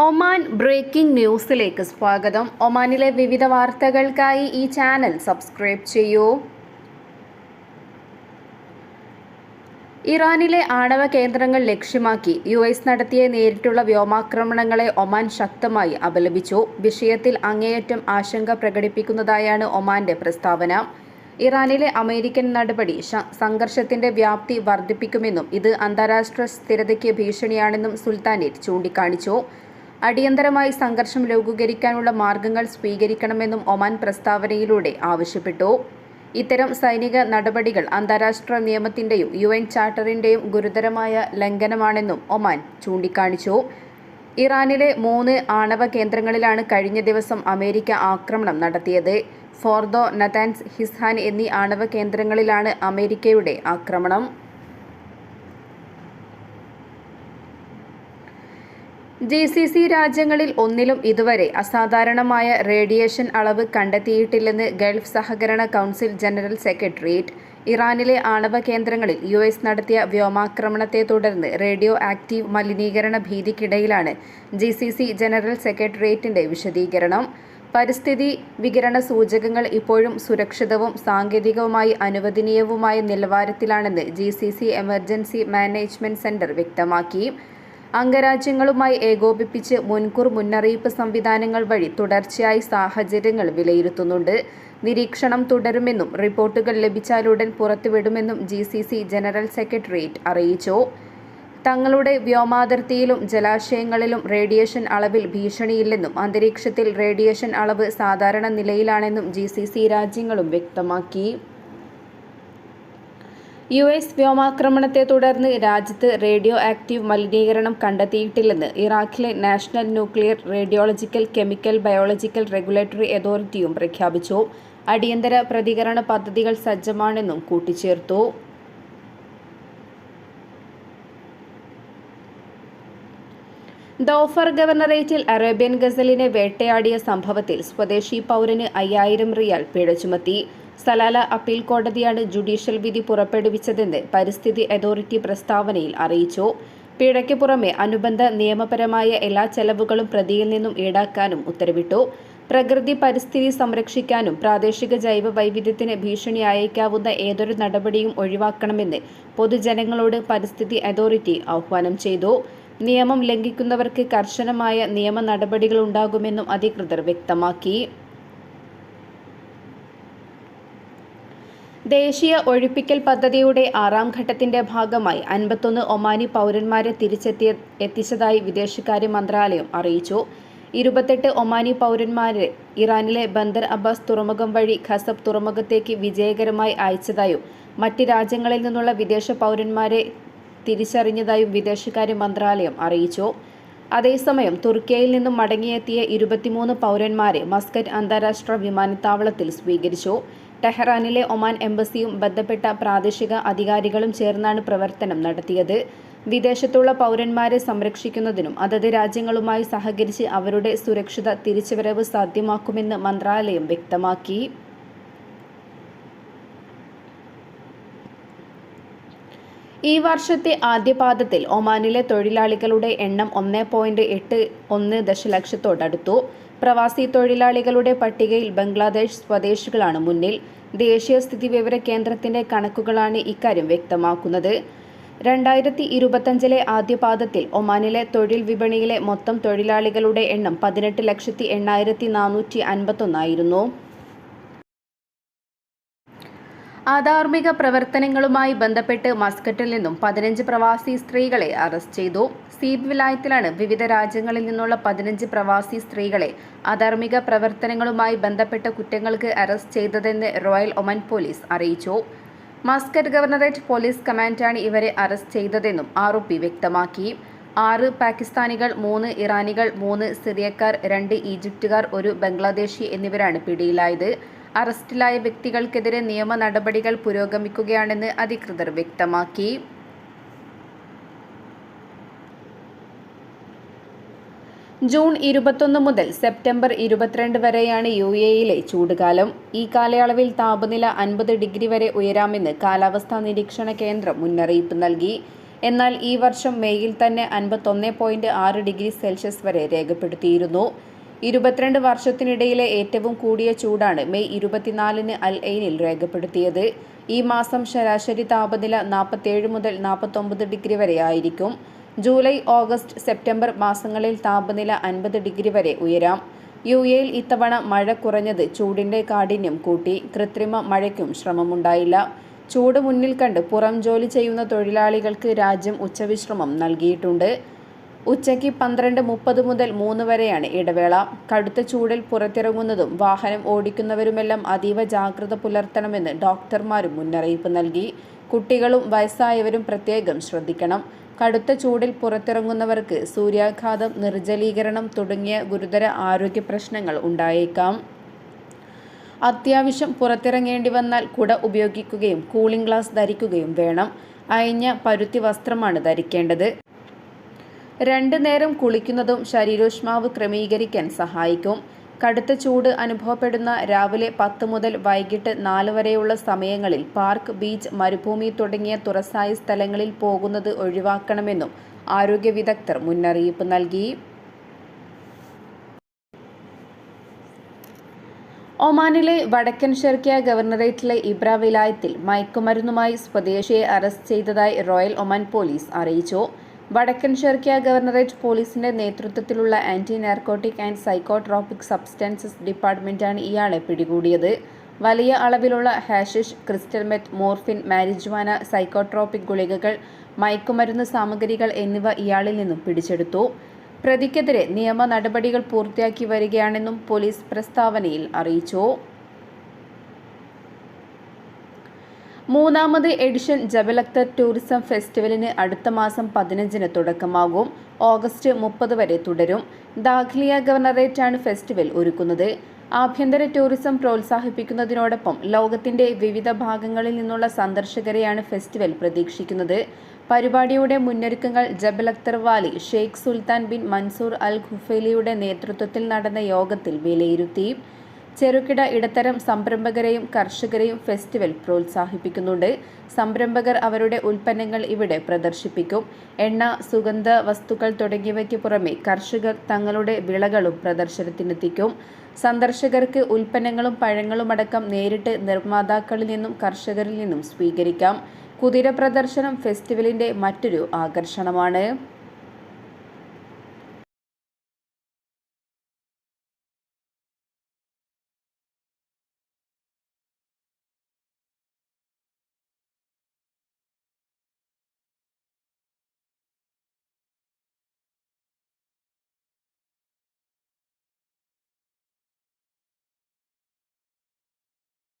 Oman breaking ന്യൂസിലേക്ക് സ്വാഗതം. ഒമാനിലെ വിവിധ വാർത്തകൾക്കായി ഈ ചാനൽ സബ്സ്ക്രൈബ് ചെയ്യൂ. ഇറാനിലെ ആണവ കേന്ദ്രങ്ങൾ ലക്ഷ്യമാക്കി യു എസ് നടത്തിയ നേരിട്ടുള്ള വ്യോമാക്രമണങ്ങളെ ഒമാൻ ശക്തമായി അപലപിച്ചു. വിഷയത്തിൽ അങ്ങേയറ്റം ആശങ്ക പ്രകടിപ്പിക്കുന്നതായാണ് ഒമാന്റെ പ്രസ്താവന. ഇറാനിലെ അമേരിക്കൻ നടപടി സംഘർഷത്തിന്റെ വ്യാപ്തി വർദ്ധിപ്പിക്കുമെന്നും ഇത് അന്താരാഷ്ട്ര സ്ഥിരതയ്ക്ക് ഭീഷണിയാണെന്നും സുൽത്താനേറ്റ് ചൂണ്ടിക്കാണിച്ചു. അടിയന്തരമായി സംഘർഷം ലഘൂകരിക്കാനുള്ള മാർഗങ്ങൾ സ്വീകരിക്കണമെന്നും ഒമാൻ പ്രസ്താവനയിലൂടെ ആവശ്യപ്പെട്ടു. ഇത്തരം സൈനിക നടപടികൾ അന്താരാഷ്ട്ര നിയമത്തിന്റെയും യു എൻ ചാർട്ടറിന്റെയും ഗുരുതരമായ ലംഘനമാണെന്നും ഒമാൻ ചൂണ്ടിക്കാണിച്ചു. ഇറാനിലെ മൂന്ന് ആണവ കേന്ദ്രങ്ങളിലാണ് കഴിഞ്ഞ ദിവസം അമേരിക്ക ആക്രമണം നടത്തിയത്. ഫോർദോ നതാൻസ് ഹിസ്ഹാൻ എന്നീ ആണവ കേന്ദ്രങ്ങളിലാണ് അമേരിക്കയുടെ ആക്രമണം. ജി സി സി രാജ്യങ്ങളിൽ ഒന്നിലും ഇതുവരെ അസാധാരണമായ റേഡിയേഷൻ അളവ് കണ്ടെത്തിയിട്ടില്ലെന്ന് ഗൾഫ് സഹകരണ കൗൺസിൽ ജനറൽ സെക്രട്ടേറിയറ്റ്. ഇറാനിലെ ആണവ കേന്ദ്രങ്ങളിൽ യു എസ് നടത്തിയ വ്യോമാക്രമണത്തെ തുടർന്ന് റേഡിയോ ആക്റ്റീവ് മലിനീകരണ ഭീതിക്കിടയിലാണ് ജി സി സി ജനറൽ സെക്രട്ടേറിയറ്റിന്റെ വിശദീകരണം. പരിസ്ഥിതി വികിരണ സൂചകങ്ങൾ ഇപ്പോഴും സുരക്ഷിതവും സാങ്കേതികവുമായി അനുവദനീയവുമായ നിലവാരത്തിലാണെന്ന് G C C emergency management centre വ്യക്തമാക്കി. അംഗരാജ്യങ്ങളുമായി ഏകോപിപ്പിച്ച് മുൻകൂർ മുന്നറിയിപ്പ് സംവിധാനങ്ങൾ വഴി തുടർച്ചയായി സാഹചര്യങ്ങൾ വിലയിരുത്തുന്നുണ്ട്. നിരീക്ഷണം തുടരുമെന്നും റിപ്പോർട്ടുകൾ ലഭിച്ചാലുടൻ പുറത്തുവിടുമെന്നും G C C general secretariat അറിയിച്ചു. തങ്ങളുടെ വ്യോമാതിർത്തിയിലും ജലാശയങ്ങളിലും റേഡിയേഷൻ അളവിൽ ഭീഷണിയില്ലെന്നും അന്തരീക്ഷത്തിൽ റേഡിയേഷൻ അളവ് സാധാരണ നിലയിലാണെന്നും ജി രാജ്യങ്ങളും വ്യക്തമാക്കി. യു എസ് വ്യോമാക്രമണത്തെ തുടർന്ന് രാജ്യത്ത് റേഡിയോ ആക്റ്റീവ് മലിനീകരണം കണ്ടെത്തിയിട്ടില്ലെന്ന് ഇറാഖിലെ national nuclear radiological chemical biological regulatory അതോറിറ്റിയും പ്രഖ്യാപിച്ചു. അടിയന്തര പ്രതികരണ പദ്ധതികൾ സജ്ജമാണെന്നും കൂട്ടിച്ചേർത്തു. ദോഫർ ഗവർണറേറ്റിൽ അറേബ്യൻ ഗസലിനെ വേട്ടയാടിയ സംഭവത്തിൽ സ്വദേശി പൗരന് അയ്യായിരം റിയാൽ പിഴ ചുമത്തി. സലാല അപ്പീൽ കോടതിയാണ് ജുഡീഷ്യൽ വിധി പുറപ്പെടുവിച്ചതെന്ന് പരിസ്ഥിതി അതോറിറ്റി പ്രസ്താവനയിൽ അറിയിച്ചു. പിഴയ്ക്ക് പുറമെ അനുബന്ധ നിയമപരമായ എല്ലാ ചെലവുകളും പ്രതിയിൽ നിന്നും ഈടാക്കാനും ഉത്തരവിട്ടു. പ്രകൃതി പരിസ്ഥിതി സംരക്ഷിക്കാനും പ്രാദേശിക ജൈവ വൈവിധ്യത്തിന് ഭീഷണി അയക്കാവുന്ന ഏതൊരു നടപടിയും ഒഴിവാക്കണമെന്ന് പൊതുജനങ്ങളോട് പരിസ്ഥിതി അതോറിറ്റി ആഹ്വാനം ചെയ്തു. നിയമം ലംഘിക്കുന്നവർക്ക് കർശനമായ നിയമ നടപടികളുണ്ടാകുമെന്നും അധികൃതർ വ്യക്തമാക്കി. ദേശീയ ഒഴിപ്പിക്കൽ പദ്ധതിയുടെ ആറാം ഘട്ടത്തിന്റെ ഭാഗമായി അൻപത്തൊന്ന് ഒമാനി പൗരന്മാരെ തിരിച്ചെത്തിയ എത്തിച്ചതായി വിദേശകാര്യ മന്ത്രാലയം അറിയിച്ചു. ഇരുപത്തെട്ട് ഒമാനി പൗരന്മാരെ ഇറാനിലെ ബന്ദർ അബ്ബാസ് തുറമുഖം വഴി ഖസബ് തുറമുഖത്തേക്ക് വിജയകരമായി അയച്ചതായും മറ്റ് രാജ്യങ്ങളിൽ നിന്നുള്ള വിദേശ പൗരന്മാരെ തിരിച്ചറിഞ്ഞതായും വിദേശകാര്യ മന്ത്രാലയം അറിയിച്ചു. അതേസമയം തുർക്കിയയിൽ നിന്നും മടങ്ങിയെത്തിയ ഇരുപത്തിമൂന്ന് പൗരന്മാരെ മസ്കറ്റ് അന്താരാഷ്ട്ര വിമാനത്താവളത്തിൽ സ്വീകരിച്ചു. ടെഹ്റാനിലെ ഒമാൻ എംബസിയും ബന്ധപ്പെട്ട പ്രാദേശിക അധികാരികളും ചേർന്നാണ് പ്രവർത്തനം നടത്തിയത്. വിദേശത്തുള്ള പൗരന്മാരെ സംരക്ഷിക്കുന്നതിനും അതത് രാജ്യങ്ങളുമായി സഹകരിച്ച് അവരുടെ സുരക്ഷിത തിരിച്ചുവരവ് സാധ്യമാക്കുമെന്ന് മന്ത്രാലയം വ്യക്തമാക്കി. ഈ വർഷത്തെ ആദ്യപാദത്തിൽ ഒമാനിലെ തൊഴിലാളികളുടെ എണ്ണം ഒന്ന് പോയിന്റ് എട്ട് ഒന്ന് ദശലക്ഷത്തോടടുത്തു. പ്രവാസി തൊഴിലാളികളുടെ പട്ടികയിൽ ബംഗ്ലാദേശ് സ്വദേശികളാണ് മുന്നിൽ. ദേശീയ സ്ഥിതി വിവര കേന്ദ്രത്തിന്റെ കണക്കുകളാണ് ഇക്കാര്യം വ്യക്തമാക്കുന്നത്. രണ്ടായിരത്തി ഇരുപത്തഞ്ചിലെ ആദ്യപാദത്തിൽ ഒമാനിലെ തൊഴിൽ വിപണിയിലെ മൊത്തം തൊഴിലാളികളുടെ എണ്ണം പതിനെട്ട് ലക്ഷത്തി എണ്ണായിരത്തി നാനൂറ്റി അൻപത്തൊന്നായിരുന്നു. അധാർമിക പ്രവർത്തനങ്ങളുമായി ബന്ധപ്പെട്ട് മസ്കറ്റിൽ നിന്നും പതിനഞ്ച് പ്രവാസി സ്ത്രീകളെ അറസ്റ്റ് ചെയ്തു. സീബ് വിലായത്തിലാണ് വിവിധ രാജ്യങ്ങളിൽ നിന്നുള്ള പതിനഞ്ച് പ്രവാസി സ്ത്രീകളെ അധാർമിക പ്രവർത്തനങ്ങളുമായി ബന്ധപ്പെട്ട കുറ്റങ്ങൾക്ക് അറസ്റ്റ് ചെയ്തതെന്ന് റോയൽ ഒമൻ പോലീസ് അറിയിച്ചു. മസ്കറ്റ് ഗവർണറേറ്റ് പോലീസ് കമാൻഡാണ് ഇവരെ അറസ്റ്റ് ചെയ്തതെന്നും ആരോപി വ്യക്തമാക്കി. ആറ് പാകിസ്ഥാനികൾ മൂന്ന് ഇറാനികൾ മൂന്ന് സിറിയക്കാർ രണ്ട് ഈജിപ്തുകാർ ഒരു ബംഗ്ലാദേശി എന്നിവരാണ് പിടിയിലായത്. അറസ്റ്റിലായ വ്യക്തികൾക്കെതിരെ നിയമ നടപടികൾ പുരോഗമിക്കുകയാണെന്ന് അധികൃതർ വ്യക്തമാക്കി. ജൂൺ ഇരുപത്തൊന്ന് മുതൽ സെപ്റ്റംബർ ഇരുപത്തിരണ്ട് വരെയാണ് യു എയിലെ ചൂടുകാലം. ഈ കാലയളവിൽ താപനില അൻപത് ഡിഗ്രി വരെ ഉയരാമെന്ന് കാലാവസ്ഥാ നിരീക്ഷണ കേന്ദ്രം മുന്നറിയിപ്പ് നൽകി. എന്നാൽ ഈ വർഷം മെയ്യിൽ തന്നെ അൻപത്തൊന്ന് പോയിന്റ് ആറ് ഡിഗ്രി സെൽഷ്യസ് വരെ രേഖപ്പെടുത്തിയിരുന്നു. ഇരുപത്തിരണ്ട് വർഷത്തിനിടയിലെ ഏറ്റവും കൂടിയ ചൂടാണ് മെയ് ഇരുപത്തിനാലിന് അൽ ഐനിൽ രേഖപ്പെടുത്തിയത്. ഈ മാസം ശരാശരി താപനില നാൽപ്പത്തേഴ് മുതൽ നാൽപ്പത്തൊമ്പത് ഡിഗ്രി വരെ ആയിരിക്കും. ജൂലൈ ഓഗസ്റ്റ് സെപ്റ്റംബർ മാസങ്ങളിൽ താപനില അൻപത് ഡിഗ്രി വരെ ഉയരാം. യു എയിൽ ഇത്തവണ മഴ കുറഞ്ഞത് ചൂടിന്റെ കാഠിന്യം കൂട്ടി. കൃത്രിമ മഴയ്ക്കും ശ്രമമുണ്ടായില്ല. ചൂട് മുന്നിൽ കണ്ട് പുറം ജോലി ചെയ്യുന്ന തൊഴിലാളികൾക്ക് രാജ്യം ഉച്ചവിശ്രമം നൽകിയിട്ടുണ്ട്. ഉച്ചയ്ക്ക് പന്ത്രണ്ട് മുപ്പത് മുതൽ മൂന്ന് വരെയാണ് ഇടവേള. കടുത്ത ചൂടിൽ പുറത്തിറങ്ങുന്നതും വാഹനം ഓടിക്കുന്നവരുമെല്ലാം അതീവ ജാഗ്രത പുലർത്തണമെന്ന് ഡോക്ടർമാരും മുന്നറിയിപ്പ് നൽകി. കുട്ടികളും വയസ്സായവരും പ്രത്യേകം ശ്രദ്ധിക്കണം. കടുത്ത ചൂടിൽ പുറത്തിറങ്ങുന്നവർക്ക് സൂര്യാഘാതം നിർജലീകരണം തുടങ്ങിയ ഗുരുതര ആരോഗ്യ പ്രശ്നങ്ങൾ ഉണ്ടായേക്കാം. അത്യാവശ്യം പുറത്തിറങ്ങേണ്ടി വന്നാൽ കുട ഉപയോഗിക്കുകയും കൂളിംഗ് ഗ്ലാസ് ധരിക്കുകയും വേണം. അയഞ്ഞ പരുത്തി വസ്ത്രമാണ് ധരിക്കേണ്ടത്. രണ്ട് നേരം കുളിക്കുന്നതും ശരീരോഷ്മാവ് ക്രമീകരിക്കാൻ സഹായിക്കും. കടുത്ത ചൂട് അനുഭവപ്പെടുന്ന രാവിലെ പത്ത് മുതൽ വൈകിട്ട് നാല് വരെയുള്ള സമയങ്ങളിൽ പാർക്ക് ബീച്ച് മരുഭൂമി തുടങ്ങിയ തുറസായ സ്ഥലങ്ങളിൽ പോകുന്നത് ഒഴിവാക്കണമെന്നും ആരോഗ്യ വിദഗ്ധർ മുന്നറിയിപ്പ് നൽകി. ഒമാനിലെ വടക്കൻ ഷെർക്കിയ ഗവർണറേറ്റിലെ ഇബ്ര വിലായത്തിൽ മയക്കുമരുന്നുമായി സ്വദേശിയെ അറസ്റ്റ് ചെയ്തതായി റോയൽ ഒമാൻ പോലീസ് അറിയിച്ചു. വടക്കൻ ഷെർക്കിയ ഗവർണറേറ്റ് പോലീസിന്റെ നേതൃത്വത്തിലുള്ള anti narcotic and psychotropic substances ഡിപ്പാർട്ട്മെന്റാണ് ഇയാളെ പിടികൂടിയത്. വലിയ അളവിലുള്ള hashish crystal meth morphine marijuana psychotropic ഗുളികകൾ മയക്കുമരുന്ന് സാമഗ്രികൾ എന്നിവ ഇയാളിൽ നിന്നും പിടിച്ചെടുത്തു. പ്രതിക്കെതിരെ നിയമ നടപടികൾ പൂർത്തിയാക്കി വരികയാണെന്നും പോലീസ് പ്രസ്താവനയിൽ അറിയിച്ചു. മൂന്നാമത് എഡിഷൻ ജബലക്തർ ടൂറിസം ഫെസ്റ്റിവലിന് അടുത്ത മാസം പതിനഞ്ചിന് തുടക്കമാകും. ഓഗസ്റ്റ് മുപ്പത് വരെ തുടരും. ദാഖ്ലിയ ഗവർണറേറ്റാണ് ഫെസ്റ്റിവൽ ഒരുക്കുന്നത്. ആഭ്യന്തര ടൂറിസം പ്രോത്സാഹിപ്പിക്കുന്നതിനോടൊപ്പം ലോകത്തിന്റെ വിവിധ ഭാഗങ്ങളിൽ നിന്നുള്ള സന്ദർശകരെയാണ് ഫെസ്റ്റിവൽ പ്രതീക്ഷിക്കുന്നത്. പരിപാടിയുടെ മുന്നൊരുക്കങ്ങൾ Jabal Akhdar Wali Sheikh Sultan bin Mansour Al ഖുഫേലിയുടെ നേതൃത്വത്തിൽ നടന്ന യോഗത്തിൽ വിലയിരുത്തി. ചെറുകിട ഇടത്തരം സംരംഭകരെയും കർഷകരെയും ഫെസ്റ്റിവൽ പ്രോത്സാഹിപ്പിക്കുന്നുണ്ട്. സംരംഭകർ അവരുടെ ഉൽപ്പന്നങ്ങൾ ഇവിടെ പ്രദർശിപ്പിക്കും. എണ്ണ സുഗന്ധ വസ്തുക്കൾ തുടങ്ങിയവയ്ക്ക് പുറമെ കർഷകർ തങ്ങളുടെ വിളകളും പ്രദർശനത്തിനെത്തിക്കും. സന്ദർശകർക്ക് ഉൽപ്പന്നങ്ങളും പഴങ്ങളും അടക്കം നേരിട്ട് നിർമ്മാതാക്കളിൽ നിന്നും കർഷകരിൽ നിന്നും സ്വീകരിക്കാം. കുതിര പ്രദർശനം ഫെസ്റ്റിവലിന്റെ മറ്റൊരു ആകർഷണമാണ്.